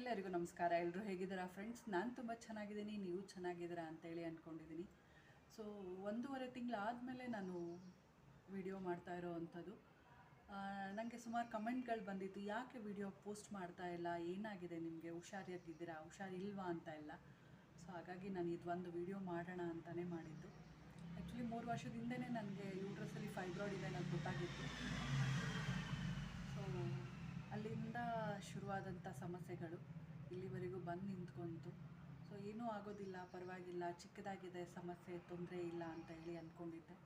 ಎಲ್ಲರಿಗೂ ನಮಸ್ಕಾರ. ಎಲ್ಲರೂ ಹೇಗಿದ್ದೀರಾ ಫ್ರೆಂಡ್ಸ್ ನಾನು ತುಂಬ ಚೆನ್ನಾಗಿದ್ದೀನಿ. ನೀವು ಚೆನ್ನಾಗಿದ್ದೀರಾ ಅಂತೇಳಿ ಅಂದ್ಕೊಂಡಿದ್ದೀನಿ ಸೊ ಒಂದೂವರೆ ತಿಂಗಳಾದಮೇಲೆ ನಾನು ವಿಡಿಯೋ ಮಾಡ್ತಾ ಇರೋ ಅಂಥದ್ದು ನನಗೆ ಸುಮಾರು ಕಮೆಂಟ್ಗಳು ಬಂದಿತ್ತು, ಯಾಕೆ ವಿಡಿಯೋ ಪೋಸ್ಟ್ ಮಾಡ್ತಾ ಇಲ್ಲ? ಏನಾಗಿದೆ ನಿಮಗೆ? ಹುಷಾರಿಯಾಗಿದ್ದೀರಾ? ಹುಷಾರಿಲ್ವಾ ಅಂತ ಇಲ್ಲ ಸೊ ಹಾಗಾಗಿ ನಾನು ಇದೊಂದು ವಿಡಿಯೋ ಮಾಡೋಣ ಅಂತಲೇ ಮಾಡಿದ್ದು. ಆ್ಯಕ್ಚುಲಿ ಮೂರು ವರ್ಷದ ಹಿಂದೆಯೇ ನನಗೆ ಯೂಟ್ರಸಲ್ಲಿ ಫೈಬ್ರಾಯ್ಡ್ ಇದೆ ಅನ್ನೋದು ಗೊತ್ತಾಗಿತ್ತು ಸೊ ಅಲ್ಲಿಂದ ಶುರುವಾದಂಥ ಸಮಸ್ಯೆಗಳು ಇಲ್ಲಿವರೆಗೂ ಬಂದು ನಿಂತ್ಕೊಂತು. ಸೊ ಏನೂ ಆಗೋದಿಲ್ಲ, ಪರವಾಗಿಲ್ಲ, ಚಿಕ್ಕದಾಗಿದೆ, ಸಮಸ್ಯೆ, ತೊಂದರೆ ಇಲ್ಲ ಅಂತ ಹೇಳಿ ಅಂದ್ಕೊಂಡಿದ್ದೆ.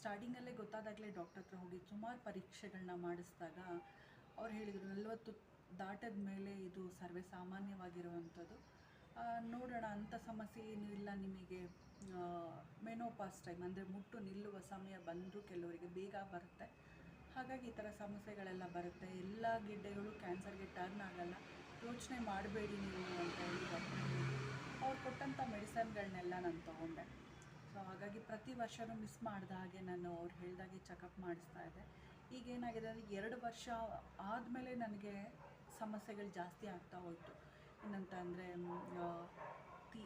ಸ್ಟಾರ್ಟಿಂಗಲ್ಲೇ ಗೊತ್ತಾದಾಗಲೇ ಡಾಕ್ಟರ್ ಹತ್ರ ಹೋಗಿ ಸುಮಾರು ಪರೀಕ್ಷೆಗಳನ್ನ ಮಾಡಿಸಿದಾಗ ಅವ್ರು ಹೇಳಿದರು, ನಲವತ್ತು ದಾಟದ ಮೇಲೆ ಇದು ಸರ್ವೇ ಸಾಮಾನ್ಯವಾಗಿರುವಂಥದ್ದು. ನೋಡೋಣ, ಅಂಥ ಸಮಸ್ಯೆ ಏನೂ ಇಲ್ಲ ನಿಮಗೆ. ಮೆನೋಪಾಸ್ ಟೈಮ್ ಅಂದರೆ ಮುಟ್ಟು ನಿಲ್ಲುವ ಸಮಯ ಬಂದರೂ ಕೆಲವರಿಗೆ ಬೇಗ ಬರುತ್ತೆ. ಹಾಗಾಗಿ ಈ ಥರ ಸಮಸ್ಯೆಗಳೆಲ್ಲ ಬರುತ್ತೆ. ಎಲ್ಲ ಗಿಡ್ಡೆಗಳು ಕ್ಯಾನ್ಸರ್ಗೆ ಟರ್ನ್ ಆಗಲ್ಲ. ಯೋಚನೆ ಮಾಡಬೇಡಿ ನೀವು ಅಂತ ಹೇಳಿ ಅವ್ರು ಕೊಟ್ಟಂಥ ಮೆಡಿಸನ್ಗಳನ್ನೆಲ್ಲ ನಾನು ತೊಗೊಂಡೆ. ಸೊ ಹಾಗಾಗಿ ಪ್ರತಿ ವರ್ಷವೂ ಮಿಸ್ ಮಾಡಿದ ಹಾಗೆ ನಾನು ಅವ್ರು ಹೇಳ್ದಾಗೆ ಚೆಕಪ್ ಮಾಡಿಸ್ತಾ ಇದ್ದೆ. ಈಗ ಏನಾಗಿದೆ ಅಂದರೆ ಎರಡು ವರ್ಷ ಆದಮೇಲೆ ನನಗೆ ಸಮಸ್ಯೆಗಳು ಜಾಸ್ತಿ ಆಗ್ತಾ ಹೋಯಿತು. ಏನಂತ ಅಂದರೆ ತಿ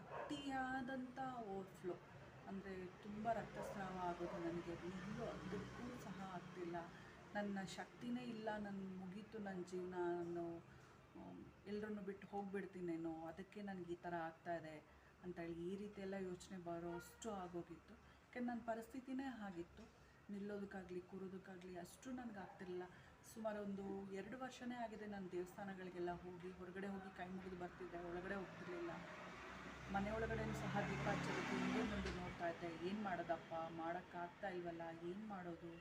ಅತಿಯಾದಂಥ ಓವರ್ಫ್ಲೋ ಅಂದರೆ ತುಂಬ ರಕ್ತಸ್ರಾವ ಆಗೋದು ನನಗೆ. ನಿಲ್ಲೋ ಅದಕ್ಕೂ ಸಹ ಆಗ್ತಿಲ್ಲ ನನ್ನ ಶಕ್ತಿನೇ ಇಲ್ಲ ನನ್ನ ಮುಗೀತು ನನ್ನ ಜೀವನ, ನಾನು ಎಲ್ಲರನ್ನು ಬಿಟ್ಟು ಹೋಗಿಬಿಡ್ತೀನೇನೋ, ಅದಕ್ಕೆ ನನಗೆ ಈ ಥರ ಆಗ್ತಾ ಇದೆ ಅಂತೇಳಿ ಈ ರೀತಿ ಎಲ್ಲ ಯೋಚನೆ ಬರೋ ಅಷ್ಟು ಆಗೋಗಿತ್ತು. ಯಾಕೆಂದ್ರೆ ನನ್ನ ಪರಿಸ್ಥಿತಿನೇ ಆಗಿತ್ತು ನಿಲ್ಲೋದಕ್ಕಾಗಲಿ, ಕೂರೋದಕ್ಕಾಗಲಿ ಅಷ್ಟು ನನಗೆ ಆಗ್ತಿರಲಿಲ್ಲ. ಸುಮಾರು ಒಂದು ಎರಡು ವರ್ಷನೇ ಆಗಿದೆ ನಾನು ದೇವಸ್ಥಾನಗಳಿಗೆಲ್ಲ ಹೋಗಿ, ಹೊರಗಡೆ ಹೋಗಿ ಕೈ ಮುಗಿದು ಬರ್ತಿದ್ದೆ, ಒಳಗಡೆ ಹೋಗ್ತಿರ್ಲಿಲ್ಲ. ಮನೆ ಒಳಗಡೆನೂ ಸಹ ದೀಪ ಹಚ್ಚೋದಕ್ಕೆ ಹಿಂದೆ ಮುಂದೆ ನೋಡ್ತಾ ಇದ್ದೆ, ಏನು ಮಾಡೋದಪ್ಪ, ಮಾಡೋಕ್ಕಾಗ್ತಾ ಇಲ್ವಲ್ಲ, ಏನು ಮಾಡೋದು?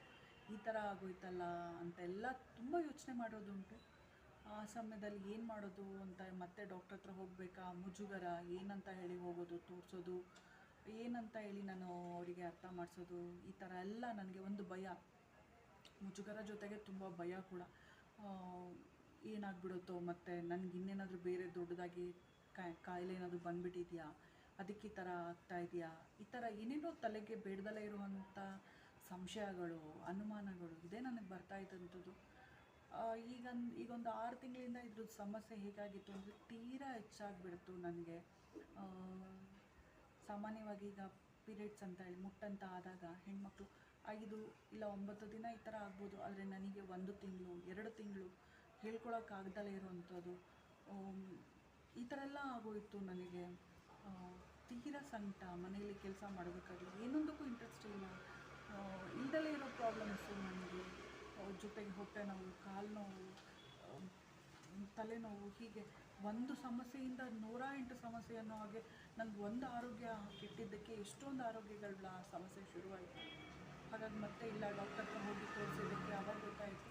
ಈ ಥರ ಆಗೋಯ್ತಲ್ಲ ಅಂತೆಲ್ಲ ತುಂಬ ಯೋಚನೆ ಮಾಡೋದುಂಟು ಆ ಸಮಯದಲ್ಲಿ ಏನು ಮಾಡೋದು ಅಂತ ಮತ್ತೆ ಡಾಕ್ಟ್ರ್ ಹತ್ರ ಹೋಗಬೇಕಾ? ಮುಜುಗರ, ಏನಂತ ಹೇಳಿ ಹೋಗೋದು, ತೋರಿಸೋದು, ಏನಂತ ಹೇಳಿ ನಾನು ಅವರಿಗೆ ಅರ್ಥ ಮಾಡಿಸೋದು, ಈ ಥರ ಎಲ್ಲ ನನಗೆ ಒಂದು ಭಯ. ಮುಜುಗರ ಜೊತೆಗೆ ತುಂಬ ಭಯ ಕೂಡ. ಏನಾಗ್ಬಿಡುತ್ತೋ ಮತ್ತು ನನಗೆ ಇನ್ನೇನಾದರೂ ಬೇರೆ ದೊಡ್ಡದಾಗಿ ಕಾಯಿ ಕಾಯಿಲೆ ಏನಾದರೂ ಬಂದುಬಿಟ್ಟಿದೆಯಾ? ಅದಕ್ಕೆ ಈ ಥರ ಆಗ್ತಾ ಇದೆಯಾ? ಈ ಥರ ಏನೇನೋ ತಲೆಗೆ ಬೇಡದಲ್ಲೇ ಇರುವಂಥ ಸಂಶಯಗಳು, ಅನುಮಾನಗಳು, ಇದೇ ನನಗೆ ಬರ್ತಾ ಇದ್ದಂಥದ್ದು. ಈಗ ಈಗೊಂದು ಆರು ತಿಂಗಳಿಂದ ಇದ್ರದ್ದು ಸಮಸ್ಯೆ ಹೇಗಾಗಿತ್ತು ಅಂದರೆ ತೀರಾ ಹೆಚ್ಚಾಗಿಬಿಡ್ತು ನನಗೆ. ಸಾಮಾನ್ಯವಾಗಿ ಈಗ ಪೀರಿಯಡ್ಸ್ ಅಂತ ಹೇಳಿ, ಮುಟ್ಟಂತ ಆದಾಗ ಹೆಣ್ಮಕ್ಳು ಐದು ಇಲ್ಲ ಒಂಬತ್ತು ದಿನ ಈ ಥರ ಆಗ್ಬೋದು, ಆದರೆ ನನಗೆ ಒಂದು ತಿಂಗಳು, ಎರಡು ತಿಂಗಳು ಹೇಳ್ಕೊಳಕ್ಕಾಗ್ದಲೇ ಇರುವಂಥದ್ದು. ಈ ಥರ ಎಲ್ಲ ಆಗೋಯಿತು ನನಗೆ. ತೀರಾ ಸಂಕಟ, ಮನೆಯಲ್ಲಿ ಕೆಲಸ ಮಾಡೋದಕ್ಕಾಗಲಿ ಏನೊಂದಕ್ಕೂ ಇಂಟ್ರೆಸ್ಟ್ ಇಲ್ಲ. ಇಲ್ದಲೇ ಇರೋ ಪ್ರಾಬ್ಲಮ್ಸು ನನಗೆ ಜೊತೆಗೆ ಹೊಟ್ಟೆ ನೋವು, ಕಾಲು ನೋವು ತಲೆನೋವು ಹೀಗೆ ಒಂದು ಸಮಸ್ಯೆಯಿಂದ ನೂರ ಎಂಟು ಸಮಸ್ಯೆ ಅನ್ನೋ ಹಾಗೆ ನನಗೆ ಒಂದು ಆರೋಗ್ಯ ಕೆಟ್ಟಿದ್ದಕ್ಕೆ ಎಷ್ಟೊಂದು ಆರೋಗ್ಯಗಳ ಸಮಸ್ಯೆ ಶುರುವಾಯಿತು. ಹಾಗಾಗಿ ಮತ್ತೆ ಇಲ್ಲ ಡಾಕ್ಟರ್ ಹತ್ರ ಹೋಗಿ ತೋರಿಸಿದ್ದಕ್ಕೆ ಅವಾಗ ಗೊತ್ತಾಯಿತು.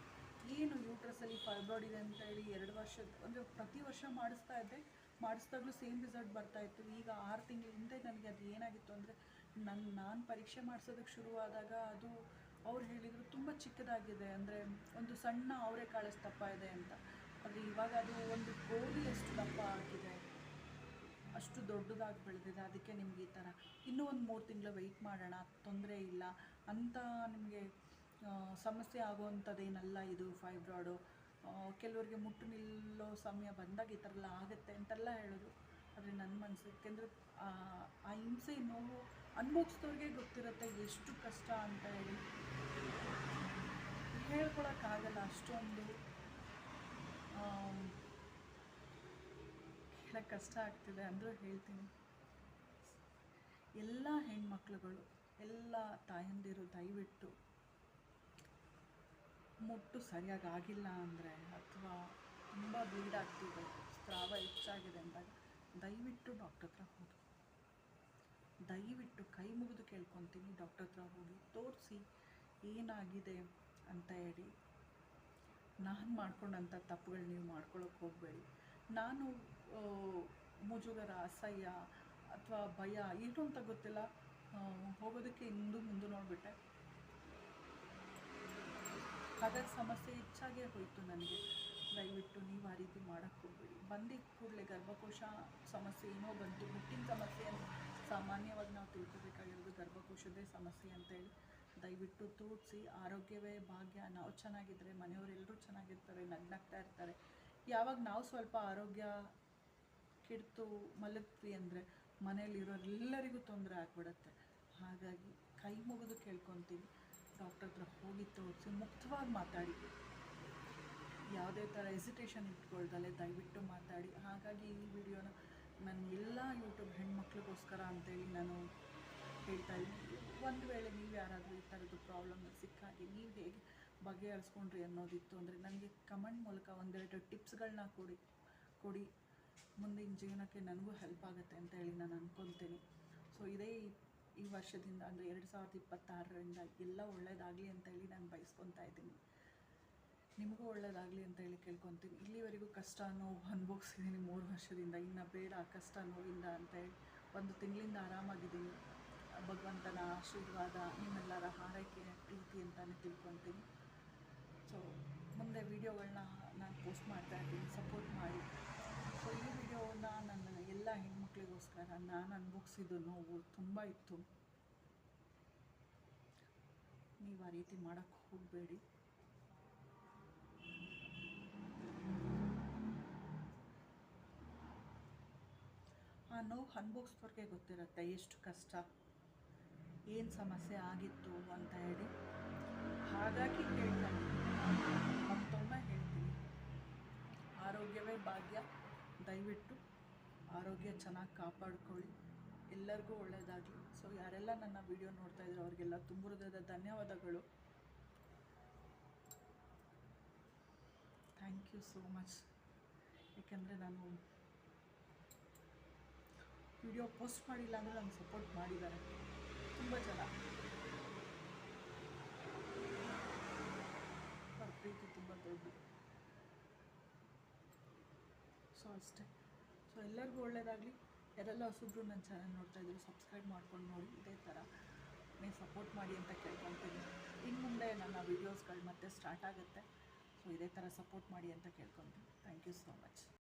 ಏನು ಯೂಟ್ರಸಲ್ಲಿ ಫೈಬ್ರಾಯ್ಡ್ ಇದೆ ಅಂತ ಹೇಳಿ ಎರಡು ವರ್ಷದ, ಅಂದರೆ ಪ್ರತಿ ವರ್ಷ ಮಾಡಿಸ್ತಾ ಇದ್ದೆ. ಮಾಡಿಸಿದಾಗಲೂ ಸೇಮ್ ರಿಸಲ್ಟ್ ಬರ್ತಾಯಿತ್ತು ಈಗ ಆರು ತಿಂಗಳ ಹಿಂದೆ ನನಗೆ ಅದು ಏನಾಗಿತ್ತು ಅಂದರೆ ನನ್ನ ನಾನು ಪರೀಕ್ಷೆ ಮಾಡಿಸೋದಕ್ಕೆ ಶುರುವಾದಾಗ ಅದು ಅವ್ರು ಹೇಳಿದರು ತುಂಬ ಚಿಕ್ಕದಾಗಿದೆ. ಅಂದರೆ ಒಂದು ಸಣ್ಣ ಅವರೆಕಾಳಷ್ಟು ದಪ್ಪ ಇದೆ ಅಂತ. ಆದರೆ ಇವಾಗ ಅದು ಒಂದು ಗೋಧಿಯಷ್ಟು ದಪ್ಪ ಆಗಿದೆ. ಅಷ್ಟು ದೊಡ್ಡದಾಗಿ ಬೆಳೆದಿದೆ. ಅದಕ್ಕೆ ನಿಮ್ಗೆ ಈ ಥರ ಇನ್ನೂ ಒಂದು ಮೂರು ತಿಂಗಳು ವೆಯ್ಟ್ ಮಾಡೋಣ. ತೊಂದರೆ ಇಲ್ಲ. ಅಂತ ನಿಮಗೆ ಸಮಸ್ಯೆ ಆಗುವಂಥದ್ದೇನಲ್ಲ ಇದು ಫೈಬ್ರಾಯ್ಡು ಕೆಲವರಿಗೆ ಮುಟ್ಟು ನಿಲ್ಲೋ ಸಮಯ ಬಂದಾಗ ಈ ಥರ ಎಲ್ಲ ಆಗುತ್ತೆ ಅಂತೆಲ್ಲ ಹೇಳೋದು ಆದರೆ ನನ್ನ ಮನಸ್ಸು ಯಾಕೆಂದರೆ ಆ ಹಿಂಸೆ ನೋವು ಅನುಭವಿಸಿದವ್ರಿಗೆ ಗೊತ್ತಿರುತ್ತೆ ಎಷ್ಟು ಕಷ್ಟ ಅಂತ ಹೇಳಿ. ಹೇಳ್ಕೊಳಕ್ಕಾಗಲ್ಲ ಅಷ್ಟೊಂದು ಹೇಳಕ್ ಕಷ್ಟ ಆಗ್ತಿದೆ ಅಂದರೂ ಹೇಳ್ತೀನಿ. ಎಲ್ಲ ಹೆಣ್ಮಕ್ಳುಗಳು, ಎಲ್ಲ ತಾಯಂದಿರು ದಯವಿಟ್ಟು ಮುಟ್ಟು ಸರಿಯಾಗಿ ಆಗಿಲ್ಲ ಅಂದರೆ ಅಥವಾ ತುಂಬ ಬ್ಲೀಡ್ ಆಗ್ತಿದೆ, ಸ್ರಾವ ಹೆಚ್ಚಾಗಿದೆ ಅಂದಾಗ ದಯವಿಟ್ಟು ಡಾಕ್ಟರ್ ಹತ್ರ ಹೋಗಿ. ದಯವಿಟ್ಟು ಕೈ ಮುಗಿದು ಕೇಳ್ಕೊತೀನಿ ಡಾಕ್ಟರ್ ಹತ್ರ ಹೋಗಿ. ತೋರಿಸಿ ಏನಾಗಿದೆ ಅಂತ ಹೇಳಿ. ನಾನು ಮಾಡ್ಕೊಂಡಂಥ ತಪ್ಪುಗಳು ನೀವು ಮಾಡ್ಕೊಳ್ಳೋಕೆ ಹೋಗಬೇಡಿ. ನಾನು ಮುಜುಗರ, ಅಸಹ್ಯ ಅಥವಾ ಭಯ ಏನು ಅಂತ ಗೊತ್ತಿಲ್ಲ. ಹೋಗೋದಕ್ಕೆ ಹಿಂದೂ ಮುಂದೆ ನೋಡಿಬಿಟ್ಟೆ. ಅದರ ಸಮಸ್ಯೆ ಹೆಚ್ಚಾಗೇ ಹೋಯಿತು ನನಗೆ. ದಯವಿಟ್ಟು ನೀವು ಆ ರೀತಿ ಮಾಡೋಕ್ಕೆ ಹೋಗಬೇಡಿ. ಬಂದಿದ್ದ ಕೂಡಲೇ ಗರ್ಭಕೋಶ ಸಮಸ್ಯೆ ಏನೋ ಬಂತು, ಹುಟ್ಟಿನ ಸಮಸ್ಯೆ ಸಾಮಾನ್ಯವಾಗಿ ನಾವು ತಿಳ್ಕೋಬೇಕಾಗಿರೋದು ಗರ್ಭಕೋಶದ್ದೇ ಸಮಸ್ಯೆ ಅಂತೇಳಿ. ದಯವಿಟ್ಟು ತೋರಿಸಿ, ಆರೋಗ್ಯವೇ ಭಾಗ್ಯ. ನಾವು ಚೆನ್ನಾಗಿದ್ದರೆ ಮನೆಯವರೆಲ್ಲರೂ ಚೆನ್ನಾಗಿರ್ತಾರೆ, ನಗ್ನಗ್ತಾ ಇರ್ತಾರೆ. ಯಾವಾಗ ನಾವು ಸ್ವಲ್ಪ ಆರೋಗ್ಯ ಕೆಡ್ತು ಮಲಗ್ತೀವಿ ಅಂದರೆ ಮನೆಯಲ್ಲಿರೋರೆಲ್ಲರಿಗೂ ತೊಂದರೆ ಆಗ್ಬಿಡುತ್ತೆ. ಹಾಗಾಗಿ ಕೈ ಮುಗಿದು ಕೇಳ್ಕೊತೀವಿ. ಡಾಕ್ಟರ್ ಹತ್ರ ಹೋಗಿ ತೋರಿಸಿ, ಮುಕ್ತವಾಗಿ ಮಾತಾಡಿ. ಯಾವುದೇ ಥರ ಎಸಿಟೇಷನ್ ಇಟ್ಕೊಳ್ದಲ್ಲೇ ದಯವಿಟ್ಟು ಮಾತಾಡಿ. ಹಾಗಾಗಿ ಈ ವಿಡಿಯೋನ ನಾನು ಎಲ್ಲ ಯೂಟ್ಯೂಬ್ ಹೆಣ್ಮಕ್ಳಿಗೋಸ್ಕರ ಅಂತೇಳಿ ನಾನು ಹೇಳ್ತಾ ಇದ್ದೀನಿ. ಒಂದು ವೇಳೆ ನೀವು ಯಾರಾದರೂ ಈ ಥರದ್ದು ಪ್ರಾಬ್ಲಮ್ ಸಿಕ್ಕಾಗಿ ನೀವು ಹೇಗೆ ಬಗೆಹರಿಸ್ಕೊಂಡ್ರಿ ಅನ್ನೋದಿತ್ತು ಅಂದರೆ ನನಗೆ ಕಮೆಂಟ್ ಮೂಲಕ ಒಂದೆರಡು ಟಿಪ್ಸ್ಗಳನ್ನ ಕೊಡಿ ಕೊಡಿ. ಮುಂದಿನ ಜೀವನಕ್ಕೆ ನನಗೂ ಹೆಲ್ಪ್ ಆಗುತ್ತೆ ಅಂತ ಹೇಳಿ ನಾನು ಅಂದ್ಕೊತೀನಿ ಸೊ ಇದೇ ಈ- ವರ್ಷದಿಂದ ಅಂದರೆ ಎರಡು ಸಾವಿರದ ಇಪ್ಪತ್ತಾರರಿಂದ ಎಲ್ಲ ಒಳ್ಳೆಯದಾಗಲಿ ಅಂತ ಹೇಳಿ ನಾನು ಬಯಸ್ಕೊತಾ ಇದ್ದೀನಿ. ನಿಮಗೂ ಒಳ್ಳೆಯದಾಗಲಿ ಅಂತ ಹೇಳಿ ಕೇಳ್ಕೊತೀನಿ. ಇಲ್ಲಿವರೆಗೂ ಕಷ್ಟ ನೋವು ಅನುಭವಿಸಿದ್ದೀನಿ ಮೂರು ವರ್ಷದಿಂದ. ಇನ್ನು ಬೇಡ ಕಷ್ಟ ನೋವಿಂದ ಅಂತ ಹೇಳಿ ಒಂದು ತಿಂಗಳಿಂದ ಆರಾಮಾಗಿದ್ದೀನಿ. ಭಗವಂತನ ಆಶೀರ್ವಾದ, ನಿಮ್ಮೆಲ್ಲರ ಹಾರೈಕೆ ಪ್ರೀತಿ ಅಂತಲೇ ತಿಳ್ಕೊತೀನಿ. ಸೊ ಮುಂದೆ ವೀಡಿಯೋಗಳನ್ನ ನಾನು ಪೋಸ್ಟ್ ಮಾಡ್ತಾ ಇದ್ದೀನಿ ಸಪೋರ್ಟ್ ಮಾಡಿ. ಸೊ ಈ ವಿಡಿಯೋನ ನನ್ನ ಎಲ್ಲ ಹೆಣ್ಮಕ್ಳಿಗೋಸ್ಕರ ನಾನು ಅನುಭವಿಸಿದ್ದು ನೋವು ತುಂಬ ಇತ್ತು. ನೀವು ಆ ರೀತಿ ಮಾಡೋಕ್ಕೆ ಹೋಗಬೇಡಿ. ಆ ನೋವು ಗೊತ್ತಿರುತ್ತೆ ಎಷ್ಟು ಕಷ್ಟ, ಏನು ಸಮಸ್ಯೆ ಆಗಿತ್ತು ಅಂತ ಹೇಳಿ. ಹಾಗಾಗಿ ಹೇಳ್ತಾ. ಮತ್ತೊಮ್ಮೆ ಹೇಳ್ತೀನಿ. ಆರೋಗ್ಯವೇ ಭಾಗ್ಯ. ದಯವಿಟ್ಟು ಆರೋಗ್ಯ ಚೆನ್ನಾಗಿ ಕಾಪಾಡ್ಕೊಳ್ಳಿ. ಎಲ್ಲರಿಗೂ ಒಳ್ಳೆಯದಾಗಲಿ ಸೊ ಯಾರೆಲ್ಲ ನನ್ನ ವಿಡಿಯೋ ನೋಡ್ತಾ ಇದ್ರು ಅವರಿಗೆಲ್ಲ ತುಂಬ ಧನ್ಯವಾದಗಳು. ಥ್ಯಾಂಕ್ ಯು ಸೋ ಮಚ್ ಏಕೆಂದರೆ ನಾನು ವಿಡಿಯೋ ಪೋಸ್ಟ್ ಮಾಡಿಲ್ಲ ಅಂದರೆ ನಂಗೆ ಸಪೋರ್ಟ್ ಮಾಡಿದ್ದಾರೆ. ತುಂಬ ಜನ. ಅವ್ರ ಪ್ರೀತಿ ತುಂಬ ದೊಡ್ಡದು ಸೊ ಅಷ್ಟೇ. ಸೊ ಎಲ್ಲರಿಗೂ ಒಳ್ಳೆಯದಾಗಲಿ ಯಾರೆಲ್ಲ ಹೊಸಬ್ರು ನನ್ನ ಚಾನಲ್ ನೋಡ್ತಾ ಇದ್ರು ಸಬ್ಸ್ಕ್ರೈಬ್ ಮಾಡ್ಕೊಂಡು ನೋಡಿ. ಇದೇ ಥರ ನೀವು ಸಪೋರ್ಟ್ ಮಾಡಿ ಅಂತ ಕೇಳ್ಕೊತೀನಿ. ಇನ್ನು ಮುಂದೆ ನನ್ನ ವೀಡಿಯೋಸ್ಗಳು ಮತ್ತೆ ಸ್ಟಾರ್ಟ್ ಆಗುತ್ತೆ. ಸೊ ಇದೇ ಥರ ಸಪೋರ್ಟ್ ಮಾಡಿ ಅಂತ ಕೇಳ್ಕೊತೀನಿ. Thank you so much